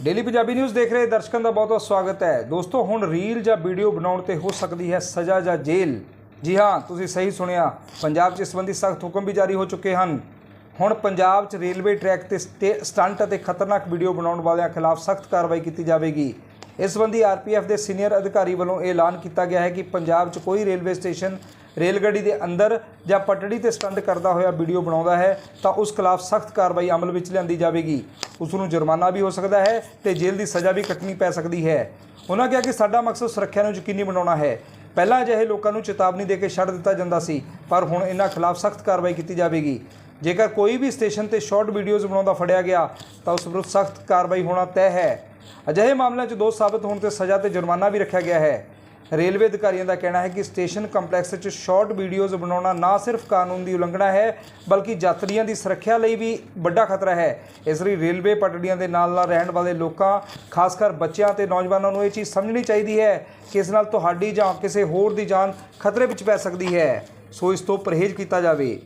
Daily Punjabi news ਦੇਖ ਰਹੇ ਦਰਸ਼ਕਾਂ ਦਾ ਬਹੁਤ-ਬਹੁਤ ਸਵਾਗਤ ਹੈ। ਦੋਸਤੋ, ਹੁਣ ਰੀਲ ਜਾਂ ਵੀਡੀਓ ਬਣਾਉਣ ਤੇ ਹੋ ਸਕਦੀ ਹੈ ਸਜ਼ਾ ਜਾਂ ਜੇਲ੍ਹ। ਜੀ ਹਾਂ, ਤੁਸੀਂ ਸਹੀ ਸੁਣਿਆ। ਪੰਜਾਬ 'ਚ ਇਸ ਸੰਬੰਧੀ ਸਖਤ ਹੁਕਮ ਵੀ ਜਾਰੀ ਹੋ ਚੁੱਕੇ ਹਨ। ਹੁਣ ਪੰਜਾਬ 'ਚ ਰੇਲਵੇ ਟਰੈਕ ਤੇ ਸਟੇ- ਸਟੰਟ ਅਤੇ ਖਤਰਨਾਕ ਵੀਡੀਓ ਬਣਾਉਣ ਵਾਲਿਆਂ ਖਿਲਾਫ ਸਖਤ ਕਾਰਵਾਈ ਕੀਤੀ ਜਾਵੇਗੀ। ਇਸ ਸੰਬੰਧੀ ਆਰਪੀਐਫ ਦੇ ਸੀਨੀਅਰ ਅਧਿਕਾਰੀ ਵੱਲੋਂ ਇਹ ਐਲਾਨ ਕੀਤਾ ਗਿਆ ਹੈ ਕਿ ਪੰਜਾਬ 'ਚ ਕੋਈ ਰੇਲਵੇ ਸਟੇਸ਼ਨ ਰੇਲ ਗੱਡੀ ਦੇ ਅੰਦਰ ਜਾਂ ਪਟੜੀ ਤੇ ਸਟੰਟ ਕਰਦਾ ਹੋਇਆ ਵੀਡੀਓ ਬਣਾਉਂਦਾ ਹੈ, ਤਾਂ ਉਸ ਖਿਲਾਫ ਸਖਤ ਕਾਰਵਾਈ ਅਮਲ ਵਿੱਚ ਲਿਆਂਦੀ ਜਾਵੇਗੀ। ਉਸ ਨੂੰ ਜੁਰਮਾਨਾ ਵੀ ਹੋ ਸਕਦਾ ਹੈ ਤੇ ਜੇਲ੍ਹ ਦੀ ਸਜ਼ਾ ਵੀ ਕੱਟਣੀ ਪੈ ਸਕਦੀ ਹੈ। ਉਹਨਾਂ ਕਿਹਾ ਕਿ ਸਾਡਾ ਮਕਸਦ ਸੁਰੱਖਿਆ ਨੂੰ ਯਕੀਨੀ ਬਣਾਉਣਾ ਹੈ। ਪਹਿਲਾਂ ਅਜਿਹੇ ਲੋਕਾਂ ਨੂੰ ਚੇਤਾਵਨੀ ਦੇ ਕੇ ਛੱਡ ਦਿੱਤਾ ਜਾਂਦਾ ਸੀ, ਪਰ ਹੁਣ ਇਹਨਾਂ ਖਿਲਾਫ ਸਖਤ ਕਾਰਵਾਈ ਕੀਤੀ ਜਾਵੇਗੀ। ਜੇਕਰ ਕੋਈ ਵੀ ਸਟੇਸ਼ਨ ਤੇ ਸ਼ਾਰਟ ਵੀਡੀਓਜ਼ ਬਣਾਉਂਦਾ ਫੜਿਆ ਗਿਆ, ਤਾਂ ਉਸ ਵਿਰੁੱਧ ਸਖਤ ਕਾਰਵਾਈ ਹੋਣਾ ਤੈਅ ਹੈ। ਅਜਿਹੇ ਮਾਮਲਿਆਂ 'ਚ ਦੋਸ਼ ਸਾਬਤ ਹੋਣ ਤੇ ਸਜ਼ਾ ਤੇ ਜੁਰਮਾਨਾ ਵੀ ਰੱਖਿਆ ਗਿਆ ਹੈ। ਰੇਲਵੇ ਅਧਿਕਾਰੀਆਂ ਦਾ ਕਹਿਣਾ ਹੈ ਕਿ ਸਟੇਸ਼ਨ ਕੰਪਲੈਕਸ 'ਚ ਸ਼ਾਰਟ ਵੀਡੀਓਜ਼ ਬਣਾਉਣਾ ਨਾ ਸਿਰਫ ਕਾਨੂੰਨ ਦੀ ਉਲੰਘਣਾ ਹੈ, ਬਲਕਿ ਯਾਤਰੀਆਂ ਦੀ ਸੁਰੱਖਿਆ ਲਈ ਵੀ ਵੱਡਾ ਖਤਰਾ ਹੈ। ਇਸ ਲਈ ਰੇਲਵੇ ਪਟੜੀਆਂ ਦੇ ਨਾਲ ਨਾਲ ਰਹਿਣ ਵਾਲੇ ਲੋਕਾਂ, ਖਾਸ ਕਰ ਬੱਚਿਆਂ ਤੇ ਨੌਜਵਾਨਾਂ ਨੂੰ ਇਹ ਚੀਜ਼ ਸਮਝਣੀ ਚਾਹੀਦੀ ਹੈ ਕਿ ਇਸ ਨਾਲ ਤੁਹਾਡੀ ਜਾਂ ਕਿਸੇ ਹੋਰ ਦੀ ਜਾਨ ਖਤਰੇ ਵਿੱਚ ਪੈ ਸਕਦੀ ਹੈ। ਸੋ ਇਸ ਤੋਂ ਪਰਹੇਜ਼ ਕੀਤਾ ਜਾਵੇ।